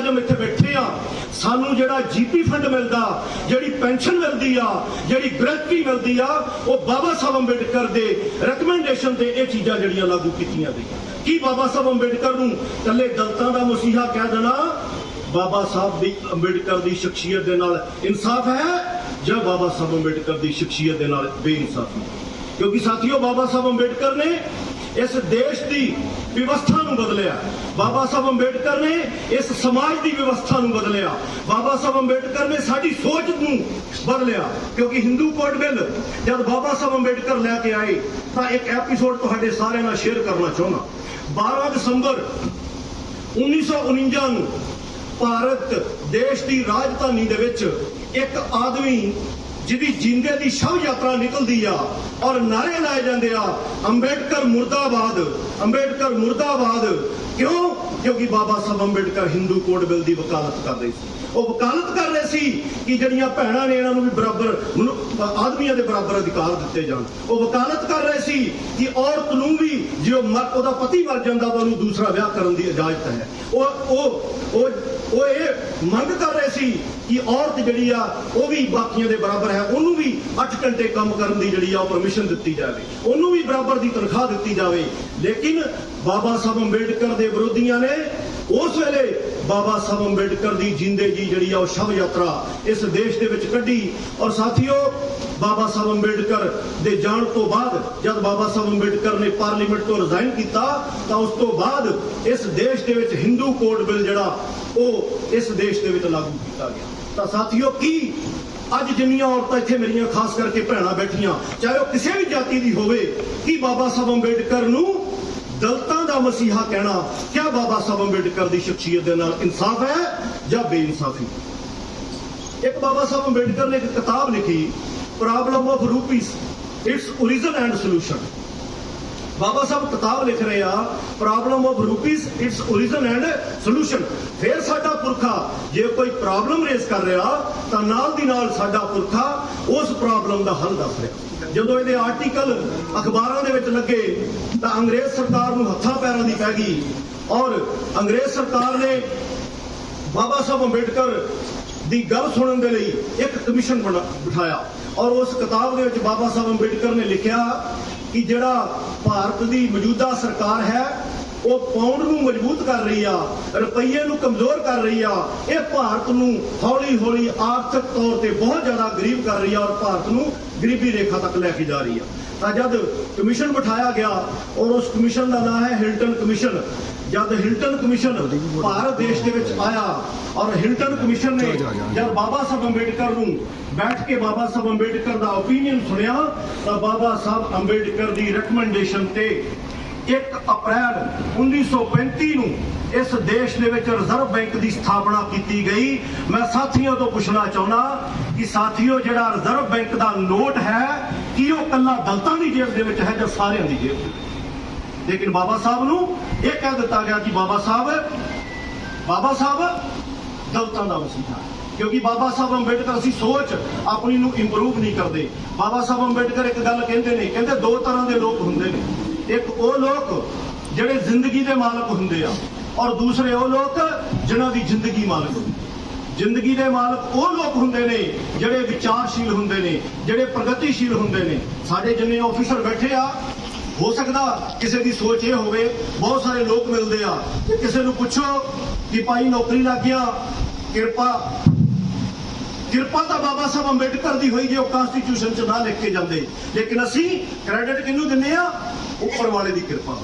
ਜਦੋਂ ਇੱਥੇ ਬੈਠੇ ਆ, ਸਾਨੂੰ ਜਿਹੜਾ ਜੀਪੀ ਫੰਡ ਮਿਲਦਾ, ਜਿਹੜੀ ਪੈਨਸ਼ਨ ਮਿਲਦੀ ਆ, ਜਿਹੜੀ ਗ੍ਰੈਜੂਟੀ ਮਿਲਦੀ ਆ, ਉਹ ਬਾਬਾ ਸਾਹਿਬ ਅੰਬੇਡਕਰ ਦੇ ਰეკਮੈਂਡੇਸ਼ਨ ਤੇ ਇਹ ਚੀਜ਼ਾਂ ਜਿਹੜੀਆਂ ਲਾਗੂ ਕੀਤੀਆਂ ਗਈਆਂ। ਕੀ ਬਾਬਾ ਸਾਹਿਬ ਅੰਬੇਡਕਰ ਨੂੰ ਕੱਲੇ ਦਲਤਾਂ ਦਾ ਮਸੀਹਾ ਕਹਿ ਦੇਣਾ? ਬਾਬਾ ਸਾਹਿਬ ਦੀ ਅੰਬੇਡਕਰ ਦੀ ਸ਼ਖਸੀਅਤ ਦੇ ਨਾਲ ਇਨਸਾਫ ਹੈ ਜਾਂ ਬਾਬਾ ਸਾਹਿਬ ਅੰਬੇਡਕਰ ਦੀ ਸ਼ਖਸੀਅਤ ਦੇ ਨਾਲ ਬੇਇਨਸਾਫੀ? ਕਿਉਂਕਿ ਸਾਥੀਓ, ਬਾਬਾ ਸਾਹਿਬ ਅੰਬੇਡਕਰ ਨੇ ਇਸ ਦੇਸ਼ ਦੀ ਵਿਵਸਥਾ ਨੂੰ ਬਦਲਿਆ। ਬਾਬਾ ਸਾਹਿਬ ਅੰਬੇਡਕਰ ਨੇ ਇਸ ਸਮਾਜ ਦੀ ਵਿਵਸਥਾ ਨੂੰ ਬਦਲਿਆ। ਬਾਬਾ ਸਾਹਿਬ ਅੰਬੇਡਕਰ ਨੇ ਸਾਡੀ ਸੋਚ ਨੂੰ ਬਦਲਿਆ, ਕਿਉਂਕਿ ਹਿੰਦੂ ਕੋਡ ਬਿੱਲ ਜਦ ਬਾਬਾ ਸਾਹਿਬ ਅੰਬੇਡਕਰ ਲੈ ਕੇ ਆਏ, ਤਾਂ ਇੱਕ ਐਪੀਸੋਡ ਤੁਹਾਡੇ ਸਾਰਿਆਂ ਨਾਲ ਸ਼ੇਅਰ ਕਰਨਾ ਚਾਹੁੰਦਾ। 12 ਦਸੰਬਰ 1949 ਨੂੰ ਭਾਰਤ ਦੇਸ਼ ਦੀ ਰਾਜਧਾਨੀ ਦੇ ਵਿੱਚ ਇੱਕ ਆਦਮੀ ਜਿਹਦੀ ਜਿੰਦੇ ਦੀ ਸ਼ਵ ਯਾਤਰਾ ਨਿਕਲਦੀ ਆ ਔਰ ਨਾਰੇ ਲਾਏ ਜਾਂਦੇ ਆ, ਅੰਬੇਡਕਰ ਮੁਰਦਾਬਾਦ ਅੰਬੇਡਕਰ ਮੁਰਦਾਬਾਦ। ਕਿਉਂ? ਕਿਉਂਕਿ ਬਾਬਾ ਸਾਹਿਬ ਅੰਬੇਡਕਰ ਹਿੰਦੂ ਕੋਡ ਬਿੱਲ ਦੀ ਵਕਾਲਤ ਕਰ ਰਹੇ ਸੀ। ਉਹ ਵਕਾਲਤ ਕਰ ਰਹੇ ਸੀ ਕਿ ਜਿਹੜੀਆਂ ਭੈਣਾਂ ਨੇ ਇਹਨਾਂ ਨੂੰ ਵੀ ਬਰਾਬਰ ਆਦਮੀਆਂ ਦੇ ਬਰਾਬਰ ਅਧਿਕਾਰ ਦਿੱਤੇ ਜਾਣ। ਉਹ ਵਕਾਲਤ ਕਰ ਰਹੇ ਸੀ ਕਿ ਔਰਤ ਨੂੰ ਵੀ ਜੇ ਉਹ ਮਰ- ਉਹਦਾ ਪਤੀ ਮਰ ਜਾਂਦਾ ਤਾਂ ਉਹਨੂੰ ਦੂਸਰਾ ਵਿਆਹ ਕਰਨ ਦੀ ਇਜਾਜ਼ਤ ਹੈ। ਉਹ ਉਹ ਉਹ ਉਹ ਇਹ ਮੰਗ ਕਰ ਰਹੇ ਸੀ ਕਿ ਔਰਤ ਜਿਹੜੀ ਆ, ਉਹ ਵੀ ਬਾਕੀਆਂ ਦੇ ਬਰਾਬਰ ਹੈ, ਉਹਨੂੰ ਵੀ 8 ਘੰਟੇ ਕੰਮ ਕਰਨ ਦੀ ਜਿਹੜੀ ਆ ਪਰਮਿਸ਼ਨ ਦਿੱਤੀ ਜਾਵੇ। ਉਹਨੂੰ ਵੀ ਬਰਾਬਰ ਦੀ ਤਨਖਾਹ ਦਿੱਤੀ ਜਾਵੇ। ਲੇਕਿਨ ਬਾਬਾ ਸਾਹਿਬ ਅੰਬੇਡਕਰ ਦੇ ਵਿਰੋਧੀਆਂ ਨੇ ਉਸ ਵੇਲੇ ਬਾਬਾ ਸਾਹਿਬ ਅੰਬੇਡਕਰ ਦੀ ਜਿੰਦੇ ਜੀ ਜਿਹੜੀ ਆ, ਉਹ ਸ਼ਵ ਯਾਤਰਾ ਇਸ ਦੇਸ਼ ਦੇ ਵਿੱਚ ਕੱਢੀ। ਔਰ ਸਾਥੀਓ, ਬਾਬਾ ਸਾਹਿਬ ਅੰਬੇਡਕਰ ਦੇ ਜਾਣ ਤੋਂ ਬਾਅਦ ਜਦ ਬਾਬਾ ਸਾਹਿਬ ਅੰਬੇਡਕਰ ਨੇ ਪਾਰਲੀਮੈਂਟ ਤੋਂ ਰਿਜ਼ਾਈਨ ਕੀਤਾ, ਤਾਂ ਉਸ ਤੋਂ ਬਾਅਦ ਇਸ ਦੇਸ਼ ਦੇ ਵਿੱਚ ਹਿੰਦੂ ਕੋਡ ਬਿੱਲ ਜਿਹੜਾ ਉਹ ਇਸ ਦੇਸ਼ ਦੇ ਵਿੱਚ ਲਾਗੂ ਕੀਤਾ ਗਿਆ। ਤਾਂ ਸਾਥੀਓ, ਕੀ ਅੱਜ ਜਿੰਨੀਆਂ ਔਰਤਾਂ ਇੱਥੇ ਮੇਰੀਆਂ, ਖਾਸ ਕਰਕੇ ਭੈਣਾਂ ਬੈਠੀਆਂ, ਚਾਹੇ ਉਹ ਕਿਸੇ ਵੀ ਜਾਤੀ ਦੀ ਹੋਵੇ, ਕੀ ਬਾਬਾ ਸਾਹਿਬ ਅੰਬੇਡਕਰ ਨੂੰ ਦਲਤਾਂ ਦਾ ਮਸੀਹਾ ਕਹਿਣਾ, ਕਿਆ ਬਾਬਾ ਸਾਹਿਬ ਅੰਬੇਡਕਰ ਦੀ ਸ਼ਖਸੀਅਤ ਦੇ ਨਾਲ ਇਨਸਾਫ ਹੈ ਜਾਂ ਬੇਇਨਸਾਫੀ? ਇੱਕ ਬਾਬਾ ਸਾਹਿਬ ਅੰਬੇਡਕਰ ਨੇ ਇੱਕ ਕਿਤਾਬ ਲਿਖੀ, problem of rupees its origin and solution. Babasaheb ਕਿਤਾਬ ਲਿਖ ਰਹੇ ਆ problem of rupees its origin and solution ਫਿਰ ਸਾਡਾ ਪੁਰਖਾ, ਜੇ ਕੋਈ ਪ੍ਰੋਬਲਮ ਰੇਸ ਕਰ ਰਿਹਾ, ਤਾਂ ਨਾਲ ਦੀ ਨਾਲ ਸਾਡਾ ਪੁਰਖਾ ਉਸ ਪ੍ਰੋਬਲਮ ਦਾ ਹੱਲ ਦੱਸ ਰਿਹਾ। ਜਦੋਂ ਇਹਦੇ ਆਰਟੀਕਲ ਅਖਬਾਰਾਂ ਦੇ ਵਿੱਚ ਲੱਗੇ, ਤਾਂ ਅੰਗਰੇਜ਼ ਸਰਕਾਰ ਨੂੰ ਹੱਥਾਂ ਪੈਰਾਂ ਦੀ ਪੈ ਗਈ। ਔਰ ਅੰਗਰੇਜ਼ ਸਰਕਾਰ ਨੇ ਬਾਬਾ ਸਾਹਿਬ ਅੰਬੇਡਕਰ ਦੀ ਗੱਲ ਸੁਣਨ ਦੇ ਲਈ ਇੱਕ ਕਮਿਸ਼ਨ ਬਣਾ- ਬਿਠਾਇਆ। ਔਰ ਉਸ ਕਿਤਾਬ ਦੇ ਵਿੱਚ ਬਾਬਾ ਸਾਹਿਬ ਅੰਬੇਡਕਰ ਨੇ ਲਿਖਿਆ ਕਿ ਜਿਹੜਾ ਭਾਰਤ ਦੀ ਮੌਜੂਦਾ ਸਰਕਾਰ ਹੈ, ਉਹ ਪਾਉਂਡ ਨੂੰ ਮਜ਼ਬੂਤ ਕਰ ਰਹੀ ਆ, ਰੁਪਈਏ ਨੂੰ ਕਮਜ਼ੋਰ ਕਰ ਰਹੀ ਆ, ਇਹ ਭਾਰਤ ਨੂੰ ਹੌਲੀ ਹੌਲੀ ਆਰਥਿਕ ਤੌਰ ਤੇ ਬਹੁਤ ਜ਼ਿਆਦਾ ਗਰੀਬ ਕਰ ਰਹੀ ਆ ਔਰ ਭਾਰਤ ਨੂੰ ਗਰੀਬੀ ਰੇਖਾ ਤੱਕ ਲੈ ਕੇ ਜਾ ਰਹੀ ਆ। ਤਾਂ ਜਦ ਕਮਿਸ਼ਨ ਬਿਠਾਇਆ ਗਿਆ, ਔਰ ਉਸ ਕਮਿਸ਼ਨ ਦਾ ਨਾਮ ਹੈ ਹਿਲਟਨ ਕਮਿਸ਼ਨ ਜਦ ਹਿਲਟਨ ਕਮਿਸ਼ਨ ਭਾਰਤ ਦੇਸ਼ ਦੇ ਵਿੱਚ ਆਇਆ ਔਰ ਹਿਲਟਨ ਕਮਿਸ਼ਨ ਨੇ ਜਦ ਬਾਬਾ ਸਾਹਿਬ ਅੰਬੇਡਕਰ ਨੂੰ ਬੈਠ ਕੇ ਬਾਬਾ ਸਾਹਿਬ ਅੰਬੇਡਕਰ ਦਾ ਓਪੀਨੀਅਨ ਸੁਣਿਆ ਤਾਂ ਬਾਬਾ ਸਾਹਿਬ ਅੰਬੇਡਕਰ ਦੀ ਰეკਮੈਂਡੇਸ਼ਨ ਤੇ 1 ਅਪ੍ਰੈਲ 1935 ਨੂੰ ਇਸ ਦੇਸ਼ ਦੇ ਵਿੱਚ ਰਿਜ਼ਰਵ ਬੈਂਕ ਦੀ ਸਥਾਪਨਾ ਕੀਤੀ ਗਈ। ਮੈਂ ਸਾਥੀਆਂ ਤੋਂ ਪੁੱਛਣਾ ਚਾਹੁੰਦਾ ਕਿ ਸਾਥੀਓ ਜਿਹੜਾ ਰਿਜ਼ਰਵ ਬੈਂਕ ਦਾ ਨੋਟ ਹੈ ਕੀ ਉਹ ਕੱਲਾ ਦਲਤਾਂ ਦੀ ਜੇਬ ਦੇ ਵਿੱਚ ਹੈ ਜਾਂ ਸਾਰਿਆਂ ਦੀ ਜੇਬ ਦੇ ਵਿੱਚ? ਲੇਕਿਨ ਬਾਬਾ ਸਾਹਿਬ ਨੂੰ ਇਹ ਕਹਿ ਦਿੱਤਾ ਗਿਆ ਕਿ ਬਾਬਾ ਸਾਹਿਬ ਬਾਬਾ ਸਾਹਿਬ ਦਲਤਾਂ ਦਾ ਵਸੀਲਾ। ਕਿਉਂਕਿ ਬਾਬਾ ਸਾਹਿਬ ਅੰਬੇਡਕਰ ਅਸੀਂ ਸੋਚ ਆਪਣੀ ਨੂੰ ਇੰਪਰੂਵ ਨਹੀਂ ਕਰਦੇ। ਬਾਬਾ ਸਾਹਿਬ ਅੰਬੇਡਕਰ ਇੱਕ ਗੱਲ ਕਹਿੰਦੇ ਨੇ, ਕਹਿੰਦੇ ਦੋ ਤਰ੍ਹਾਂ ਦੇ ਲੋਕ ਹੁੰਦੇ ਨੇ। ਇੱਕ ਉਹ ਲੋਕ ਜਿਹੜੇ ਜ਼ਿੰਦਗੀ ਦੇ ਮਾਲਕ ਹੁੰਦੇ ਆ ਔਰ ਦੂਸਰੇ ਉਹ ਲੋਕ ਜਿਨ੍ਹਾਂ ਦੀ ਜ਼ਿੰਦਗੀ ਮਾਲਕ ਹੁੰਦੀ ਜ਼ਿੰਦਗੀ ਦੇ ਮਾਲਕ ਉਹ ਲੋਕ ਹੁੰਦੇ ਨੇ ਜਿਹੜੇ ਵਿਚਾਰਸ਼ੀਲ ਹੁੰਦੇ ਨੇ, ਜਿਹੜੇ ਪ੍ਰਗਤੀਸ਼ੀਲ ਹੁੰਦੇ ਨੇ। ਸਾਡੇ ਜਿੰਨੇ ਆਫੀਸਰ ਬੈਠੇ ਆ ਹੋ ਸਕਦਾ ਕਿਸੇ ਦੀ ਸੋਚ ਇਹ ਹੋਵੇ, ਬਹੁਤ ਸਾਰੇ ਲੋਕ ਮਿਲਦੇ ਆ। ਕਿ ਕਿਸੇ ਨੂੰ ਪੁੱਛੋ ਕਿ ਭਾਈ ਨੌਕਰੀ ਲੱਗ ਗਿਆ, ਕਿਰਪਾ ਕਿਰਪਾ ਤਾਂ ਬਾਬਾ ਸਾਹਿਬ ਅੰਬੇਡਕਰ ਦੀ ਹੋਈ ਜੇ ਉਹ ਕਨਸਟੀਟਿਊਸ਼ਨ 'ਚ ਨਾ ਲਿਖ ਕੇ ਜਾਂਦੇ। ਲੇਕਿਨ ਅਸੀਂ ਕ੍ਰੈਡਿਟ ਕਿਹਨੂੰ ਦਿੰਦੇ ਆ? ਉੱਪਰ ਵਾਲੇ ਦੀ ਕਿਰਪਾ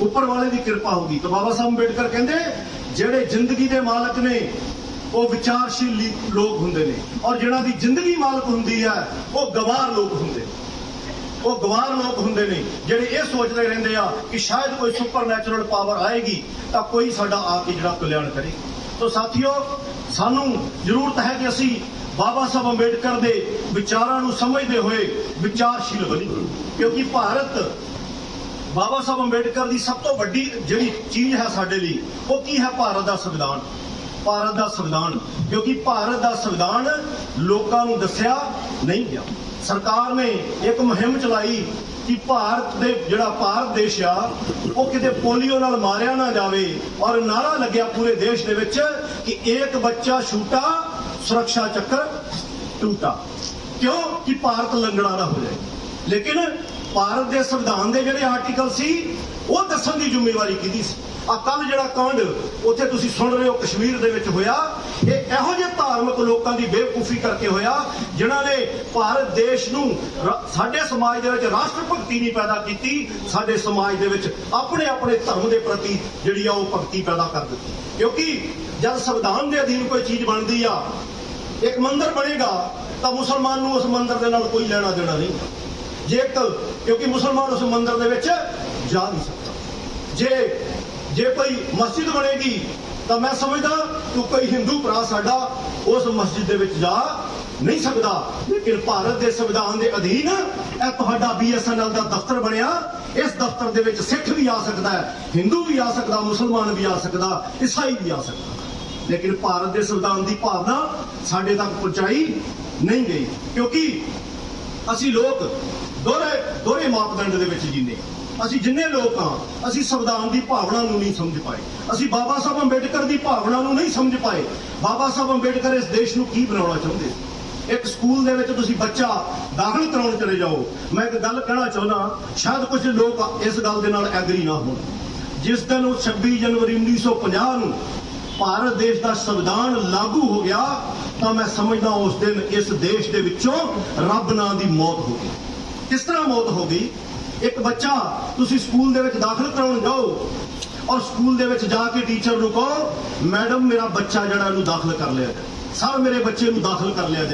ਉੱਪਰ ਵਾਲੇ ਦੀ ਕਿਰਪਾ ਹੋਗੀ ਤਾਂ ਬਾਬਾ ਸਾਹਿਬ ਅੰਬੇਡਕਰ ਕਹਿੰਦੇ, ਜਿਹੜੇ ਜ਼ਿੰਦਗੀ ਦੇ ਮਾਲਕ ਨੇ, ਉਹ ਵਿਚਾਰਸ਼ੀਲ ਲੋਕ ਹੁੰਦੇ ਨੇ। ਔਰ ਜਿਹਨਾਂ ਦੀ ਜ਼ਿੰਦਗੀ ਮਾਲਕ ਹੁੰਦੀ ਹੈ, ਉਹ ਗਵਾਰ ਲੋਕ ਹੁੰਦੇ ਨੇ। ਉਹ ਗਵਾਰ ਲੋਕ ਹੁੰਦੇ ਨੇ, ਜਿਹੜੇ ਇਹ ਸੋਚਦੇ ਰਹਿੰਦੇ ਆ ਕਿ ਸ਼ਾਇਦ ਕੋਈ ਸੁਪਰਨੈਚੁਰਲ ਪਾਵਰ ਆਏਗੀ, ਤਾਂ ਕੋਈ ਸਾਡਾ ਆ ਕੇ ਜਿਹੜਾ ਕਲਿਆਣ ਕਰੇ। ਤੋ ਸਾਥੀਓ, ਸਾਨੂੰ ਜ਼ਰੂਰਤ ਹੈ ਕਿ ਅਸੀਂ ਬਾਬਾ ਸਾਹਿਬ ਅੰਬੇਡਕਰ ਦੇ ਵਿਚਾਰਾਂ ਨੂੰ ਸਮਝਦੇ ਹੋਏ ਵਿਚਾਰਸ਼ੀਲ ਬਣੀਏ। ਕਿਉਂਕਿ ਭਾਰਤ ਬਾਬਾ ਸਾਹਿਬ ਅੰਬੇਡਕਰ ਦੀ ਸਭ ਤੋਂ ਵੱਡੀ ਜਿਹੜੀ ਚੀਜ਼ ਹੈ ਸਾਡੇ ਲਈ, ਉਹ ਕੀ ਹੈ? ਭਾਰਤ ਦਾ ਸੰਵਿਧਾਨ। ਭਾਰਤ ਦਾ ਸੰਵਿਧਾਨ। ਕਿਉਂਕਿ ਭਾਰਤ ਦਾ ਸੰਵਿਧਾਨ ਲੋਕਾਂ ਨੂੰ ਦੱਸਿਆ ਨਹੀਂ ਗਿਆ। ਸਰਕਾਰ ਨੇ ਇੱਕ ਮੁਹਿੰਮ ਚਲਾਈ ਕਿ ਭਾਰਤ ਦੇ ਜਿਹੜਾ ਭਾਰਤ ਦੇਸ਼ ਆ, ਉਹ ਕਿਤੇ ਪੋਲੀਓ ਨਾਲ ਮਾਰਿਆ ਨਾ ਜਾਵੇ ਔਰ ਨਾਰਾ ਲੱਗਿਆ ਪੂਰੇ ਦੇਸ਼ ਦੇ ਵਿੱਚ ਕਿ ਇੱਕ ਬੱਚਾ ਛੂਟਾ, ਸੁਰੱਖਿਆ ਚੱਕਰ ਟੂਟਾ। ਕਿਉਂ? ਕਿ ਭਾਰਤ ਲੰਗੜਾ ਨਾ ਹੋ ਜਾਏ। ਲੇਕਿਨ ਭਾਰਤ ਦੇ ਸੰਵਿਧਾਨ ਦੇ ਜਿਹੜੇ ਆਰਟੀਕਲ ਸੀ, ਉਹ ਦੱਸਣ ਦੀ ਜ਼ਿੰਮੇਵਾਰੀ ਕਿਹਦੀ ਸੀ? ਆ ਕੱਲ ਜਿਹੜਾ ਕਾਂਡ, ਉੱਥੇ ਤੁਸੀਂ ਸੁਣ ਰਹੇ ਹੋ, ਕਸ਼ਮੀਰ ਦੇ ਵਿੱਚ ਹੋਇਆ। ਇਹ ਇਹੋ ਜਿਹੇ ਧਾਰਮਿਕ ਲੋਕਾਂ ਦੀ ਬੇਵਕੂਫੀ ਕਰਕੇ ਹੋਇਆ, ਜਿਨ੍ਹਾਂ ਨੇ ਭਾਰਤ ਦੇਸ਼ ਨੂੰ ਸਾਡੇ ਸਮਾਜ ਦੇ ਵਿੱਚ ਰਾਸ਼ਟਰ ਭਗਤੀ ਨਹੀਂ ਪੈਦਾ ਕੀਤੀ, ਸਾਡੇ ਸਮਾਜ ਦੇ ਵਿੱਚ ਆਪਣੇ ਆਪਣੇ ਧਰਮ ਦੇ ਪ੍ਰਤੀ ਜਿਹੜੀ ਆ ਉਹ ਭਗਤੀ ਪੈਦਾ ਕਰ ਦਿੱਤੀ। ਕਿਉਂਕਿ ਜਦ ਸੰਵਿਧਾਨ ਦੇ ਅਧੀਨ ਕੋਈ ਚੀਜ਼ ਬਣਦੀ ਆ, ਇੱਕ ਮੰਦਰ ਬਣੇਗਾ, ਤਾਂ ਮੁਸਲਮਾਨ ਨੂੰ ਉਸ ਮੰਦਰ ਦੇ ਨਾਲ ਕੋਈ ਲੈਣਾ ਦੇਣਾ ਨਹੀਂ। ਜੇ ਇੱਕ, ਕਿਉਂਕਿ ਮੁਸਲਮਾਨ ਉਸ ਮੰਦਰ ਦੇ ਵਿੱਚ ਜਾ ਨਹੀਂ ਸਕਦਾ। ਜੇ ਜੇ ਕੋਈ ਮਸਜਿਦ ਬਣੇਗੀ ਤਾਂ ਮੈਂ ਸਮਝਦਾ ਕਿ ਕੋਈ ਹਿੰਦੂ ਭਰਾ ਸਾਡਾ ਉਸ ਮਸਜਿਦ ਦੇ ਵਿੱਚ ਜਾ ਨਹੀਂ ਸਕਦਾ। ਲੇਕਿਨ ਭਾਰਤ ਦੇ ਸੰਵਿਧਾਨ ਦੇ ਅਧੀਨ ਇਹ ਤੁਹਾਡਾ ਬੀਐਸਐਨਐਲ ਦਾ ਦਫ਼ਤਰ ਬਣਿਆ। ਇਸ ਦਫ਼ਤਰ ਦੇ ਵਿੱਚ ਸਿੱਖ ਵੀ ਆ ਸਕਦਾ ਹੈ, ਹਿੰਦੂ ਵੀ ਆ ਸਕਦਾ, ਮੁਸਲਮਾਨ ਵੀ ਆ ਸਕਦਾ, ਈਸਾਈ ਵੀ ਆ ਸਕਦਾ। ਲੇਕਿਨ ਭਾਰਤ ਦੇ ਸੰਵਿਧਾਨ ਦੀ ਭਾਵਨਾ ਸਾਡੇ ਤੱਕ ਪਹੁੰਚਾਈ ਨਹੀਂ ਗਈ। ਕਿਉਂਕਿ ਅਸੀਂ ਲੋਕ ਦੋਹਰੇ ਦੋਹਰੇ ਮਾਪਦੰਡ ਦੇ ਵਿੱਚ ਜੀਨੇ ਅਸੀਂ ਜਿੰਨੇ ਲੋਕ ਹਾਂ, ਅਸੀਂ ਸੰਵਿਧਾਨ ਦੀ ਭਾਵਨਾ ਨੂੰ ਨਹੀਂ ਸਮਝ ਪਾਏ। ਅਸੀਂ ਬਾਬਾ ਸਾਹਿਬ ਅੰਬੇਡਕਰ ਦੀ ਭਾਵਨਾ ਨੂੰ ਨਹੀਂ ਸਮਝ ਪਾਏ। ਬਾਬਾ ਸਾਹਿਬ ਅੰਬੇਡਕਰ ਇਸ ਦੇਸ਼ ਨੂੰ ਕੀ ਬਣਾਉਣਾ ਚਾਹੁੰਦੇ? ਸੀ ਇੱਕ ਸਕੂਲ ਦੇ ਵਿੱਚ ਤੁਸੀਂ ਬੱਚਾ ਦਾਖਲ ਕਰਾਉਣ ਚਲੇ ਜਾਓ। ਮੈਂ ਇੱਕ ਗੱਲ ਕਹਿਣਾ ਚਾਹੁੰਦਾ, ਸ਼ਾਇਦ ਕੁਝ ਲੋਕ ਇਸ ਗੱਲ ਦੇ ਨਾਲ ਐਗਰੀ ਨਾ ਹੋਣ। ਜਿਸ ਦਿਨ ਉਹ 26 ਜਨਵਰੀ 1950 ਨੂੰ ਭਾਰਤ ਦੇਸ਼ ਦਾ ਸੰਵਿਧਾਨ ਲਾਗੂ ਹੋ ਗਿਆ, ਤਾਂ ਮੈਂ ਸਮਝਦਾ ਉਸ ਦਿਨ ਇਸ ਦੇਸ਼ ਦੇ ਵਿੱਚੋਂ ਰੱਬ ਨਾਂ ਦੀ ਮੌਤ ਹੋ ਗਈ। ਕਿਸ ਤਰ੍ਹਾਂ ਮੌਤ ਹੋ ਗਈ? ਇੱਕ ਬੱਚਾ ਤੁਸੀਂ ਸਕੂਲ ਦੇ ਵਿੱਚ ਦਾਖਲ ਕਰਾਉਣ ਜਾਓ ਔਰ ਸਕੂਲ ਦੇ ਵਿੱਚ ਜਾ ਕੇ ਟੀਚਰ ਨੂੰ ਕਹੋ, ਮੈਡਮ, ਮੇਰਾ ਬੱਚਾ ਜਿਹੜਾ ਇਹਨੂੰ ਦਾਖਲ ਕਰ ਲਿਆ ਜਾਏ। ਸਰ, ਮੇਰੇ ਬੱਚੇ ਨੂੰ ਦਾਖਲ ਕਰ ਲਿਆ ਜਾਏ।